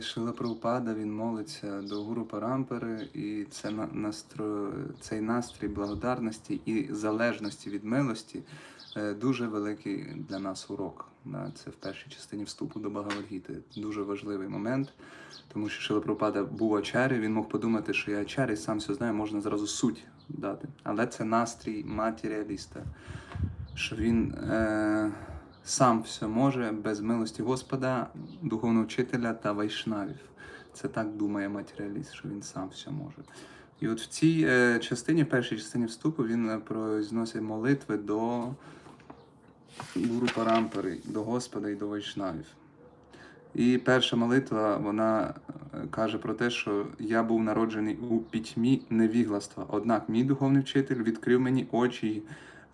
Шила Прабхупада, він молиться до Гуру Парампери, і це настро... цей настрій благодарності і залежності від милості е, дуже великий для нас урок. Це в першій частині вступу до Багавадгіти. Дуже важливий момент, тому що Шила Прабхупада був ачарі, він мог подумати, що я ачарі, сам все знаю, можна зразу суть дати. Але це настрій матеріаліста, що він. Е... Сам все може без милості Господа, духовного вчителя та вайшнавів. Це так думає матеріаліст, що він сам все може. І от в цій е, частині, першій частині вступу, він е, произносить молитви до Гуру Парампари, до Господа і до вайшнавів. І перша молитва вона е, каже про те, що я був народжений у пітьмі невігластва. Однак мій духовний вчитель відкрив мені очі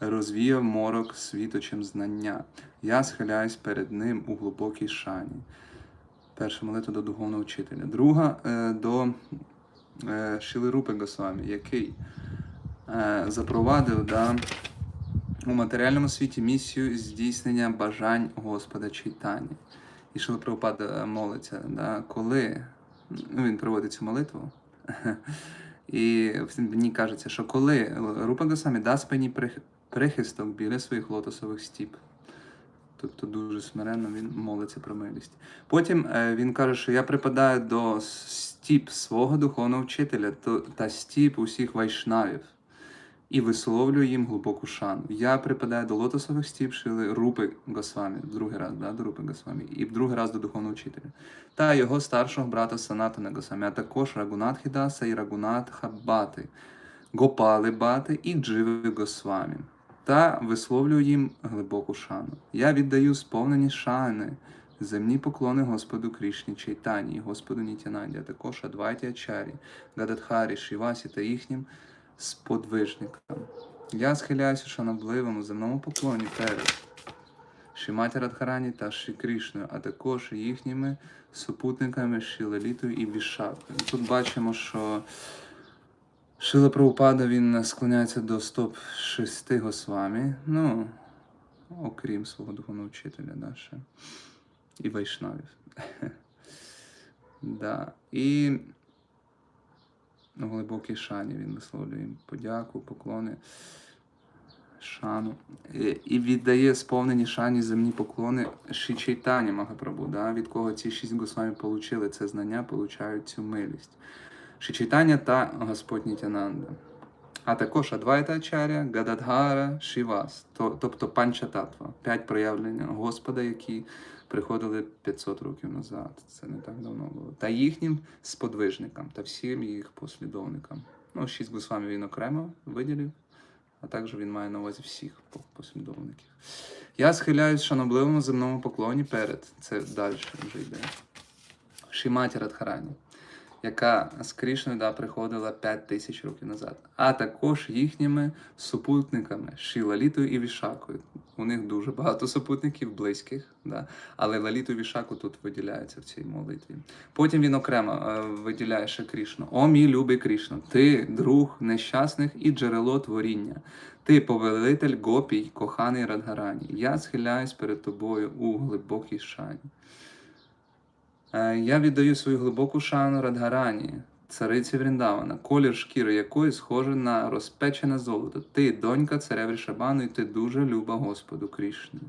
розвіяв морок світочем знання. Я схиляюсь перед ним у глибокій шані. Перша молитва до духовного вчителя. Друга е, до е, Шили Рупи Госвамі, який е, запровадив да, у матеріальному світі місію здійснення бажань Господа Чайтані. І Шила молиться, да, коли ну, він проводить цю молитву. І мені кажеться, що коли Рупа Госвамі дасть мені прихисток біля своїх лотосових стіп. Тобто дуже смиренно він молиться про милість. Потім е, він каже, що я припадаю до стіп свого духовного вчителя та стіп усіх вайшнавів і висловлюю їм глибоку шану. Я припадаю до лотосових стіп Шили Рупи Госвамі, в другий раз, да, до Рупи Госвамі, і в другий раз до духовного вчителя, та його старшого брата Санатана Госвамі, а також Рагунат Хідаса і Рагунат Хаббати, Гопали Бати і Дживи Госвамі та висловлюю їм глибоку шану. Я віддаю сповнені шани, земні поклони Господу Крішні Чайтані, Господу Нітянанді, а також Адвайті Ачарі, Гададхарі, Шівасі та їхнім сподвижникам. Я схиляюся шанобливому земному поклоні перед Шіматі Радхарані та Шрі Крішною, а також їхніми супутниками Шілелітою і Вішакою. Тут бачимо, що Шила Прабхупада він склоняється до стоп шести Госвамі, ну, окрім свого духовного вчителя, да, і вайшнавів. да. І в шані він висловлює їм подяку, поклони, шану. І, і віддає сповнені шані земні поклони Ші Чайтані Магапрабу, да, від кого ці шість Госвамі отримали це знання, получають цю милість. Шичитання та Господь Нітянанда. А також Адвайта Ачаря, Гададгара, Шівас, тобто Панчататва, п'ять проявлень Господа, які приходили 500 років назад. Це не так давно було. Та їхнім сподвижникам та всім їх послідовникам. Ну, шість Госвамі він окремо виділив, а також він має на увазі всіх послідовників. Я схиляюсь в шанобливому земному поклоні перед. Це далі вже йде. Шіматі Радхарані яка з Крішною да, приходила 5 тисяч років назад, а також їхніми супутниками Шілалітою і Вішакою. У них дуже багато супутників близьких, да, але Лаліту і Вішаку тут виділяється в цій молитві. Потім він окремо е, виділяє ще Крішну. О, мій любий Крішно, ти друг нещасних і джерело творіння. Ти повелитель гопій, коханий Радгарані. Я схиляюсь перед тобою у глибокій шані. Е, Я віддаю свою глибоку шану Радгарані, цариці Вріндавана, колір шкіри якої схожий на розпечене золото. Ти, донька царя Шабану, і ти дуже люба Господу Крішні.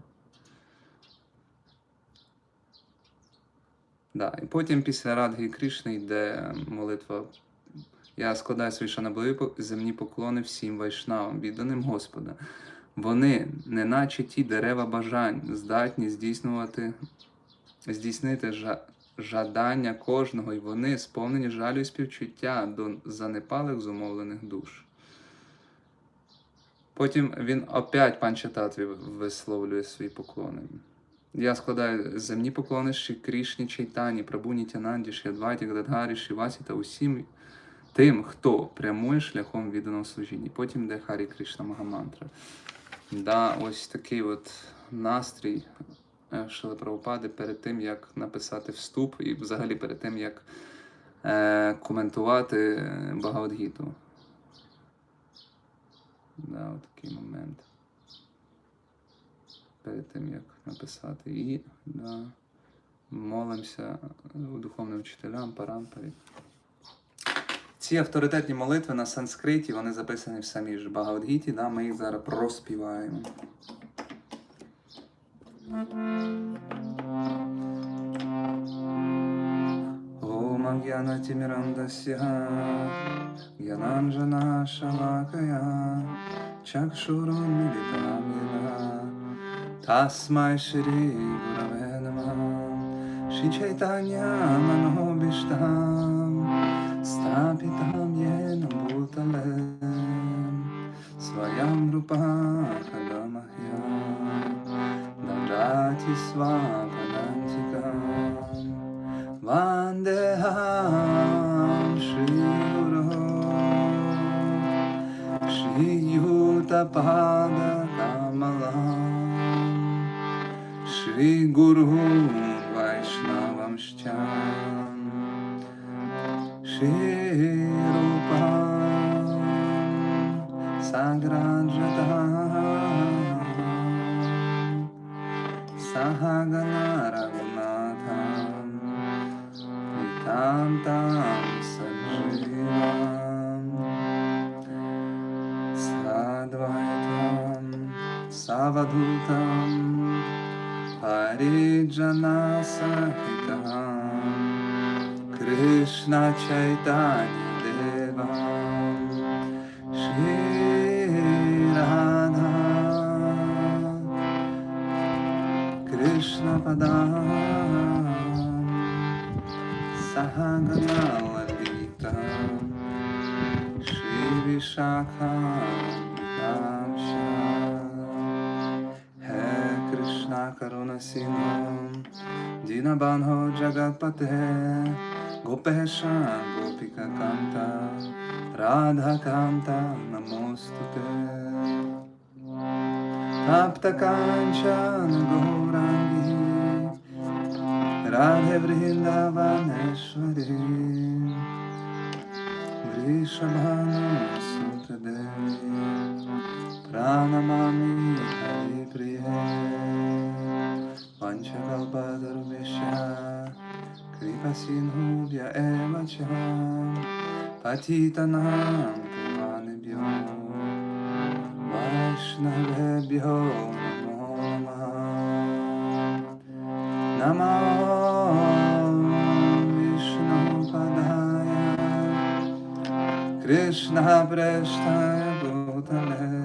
Да, і потім після Радги Крішни йде молитва. Я складаю свої шанобливі земні поклони всім вайшнавам, відданим Господа. Вони, неначе ті дерева бажань, здатні здійснювати, здійснити жа- жадання кожного, і вони сповнені жалю і співчуття до занепалих зумовлених душ. Потім він опять панчататві висловлює свої поклони. Я складаю земні поклони Крішні Чайтані, Прабуні Тянанді, Шядваті, Гададгарі, Шівасі та усім тим, хто прямує шляхом відданого служіння. Потім йде Харі Кришна Магамантра. Да, ось такий от настрій Шили Прабхупади перед тим, як написати вступ, і взагалі перед тим, як е, коментувати е, Багавадгіту. Да, такий момент. Перед тим, як написати. І да, молимося духовним вчителям, парампарі. Ці авторитетні молитви на санскриті, вони записані в самій ж Багавадгіті, да? ми їх зараз проспіваємо. Ом Агьяна Тимирандасья, Гьянанджана Шалакая, Чакшурон Тасмай Шри Гураве Нама, Шри Чайтанья Манобиштам, Стапитам Йена Бутале, Своям Рупа Кадамахьям. Vandeham Shri Guru Shri Yutapada Kamalam Shri Guru Vaishnavam Shcham Shri Rupam Sagrajadam Nitantam Sanjivam Sadvaitam Savadutam Parijana Sahitam Krishna Chaitanya Devam Krishna Karuna Sindhu Dinabandho Jagatpate Gopesha Gopika Kanta Radha Kanta Namostute Tapta Kanchana Gaurangi Radhe Vrindavaneshwari Vrishabhana Sutadevi Pranamami Kalpadarubhyasya Kripa Sinhubhya Eva Chaham Patitanam Pumanebhyo Vaishnavebhyo Namo Namo Vishnu Padaya. Krishna Prashtaya Bhutale.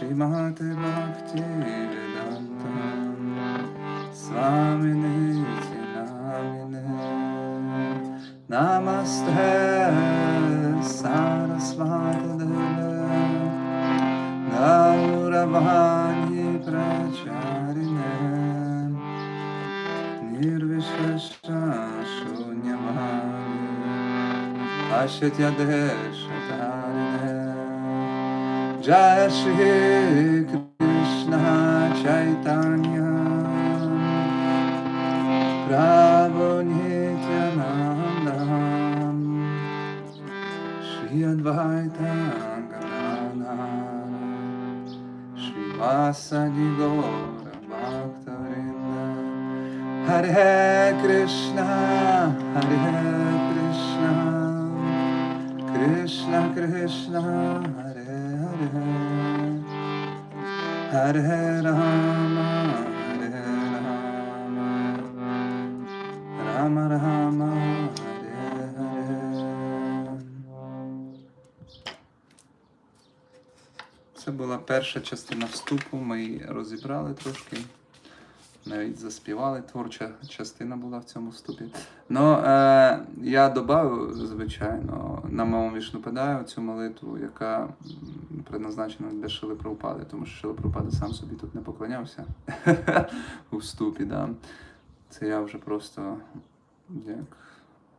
Shrimate Bhakti Vedanta Swamini Namine Namaste Sarasvati Deve Gauravani Pracharine Nirvishesha Shunyamani Ashitya Deshatarine Jai Shri Krishna Chaitanya Prabhu Nityananda Shri Advaita Gadadhara Shri Vasadi Gaura Bhaktavinda Hare Krishna Hare Krishna Krishna Krishna Hare Hare Hare Rama Hare Rama Rama Rama Hare Hare Це була перша частина вступу. Ми її розібрали трошки. Навіть заспівали. Творча частина була в цьому вступі. Ну, е, я додав, звичайно, на моєму вішнупадаю цю молитву, яка предназначена для Шили Прабхупади, тому що Шила Прабхупада сам собі тут не поклонявся у вступі. Да. Це я вже просто як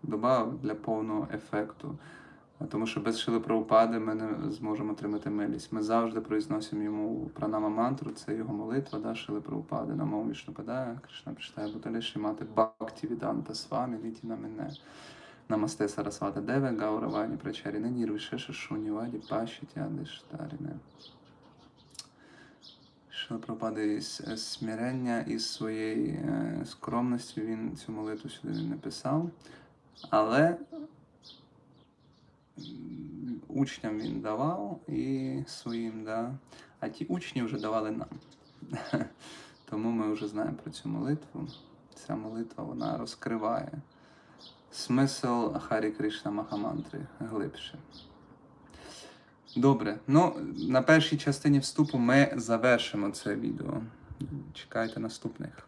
додав для повного ефекту. Тому що без Шили Прабхупади ми не зможемо отримати милість. Ми завжди произносимо йому пранама мантру, це його молитва, да, Шили Прабхупади, на мову Вішнупадая, Кришна Приштає Буталі Шімати Бхакти Віданта Свамі Літі на мене. Намасте Сарасвата Деве, Гауравані Прачаріне, Нірвішеша Шуніваді Паші Тяди Штаріне. Шилапрапада із е, смирення, із своєї е, скромності він цю молитву сюди не писав. Але учням він давав і своїм, да. а ті учні вже давали нам. Тому ми вже знаємо про цю молитву. Ця молитва вона розкриває смисл Харі Кришна Махамантри глибше. Добре, ну на першій частині вступу ми завершимо це відео. Чекайте наступних.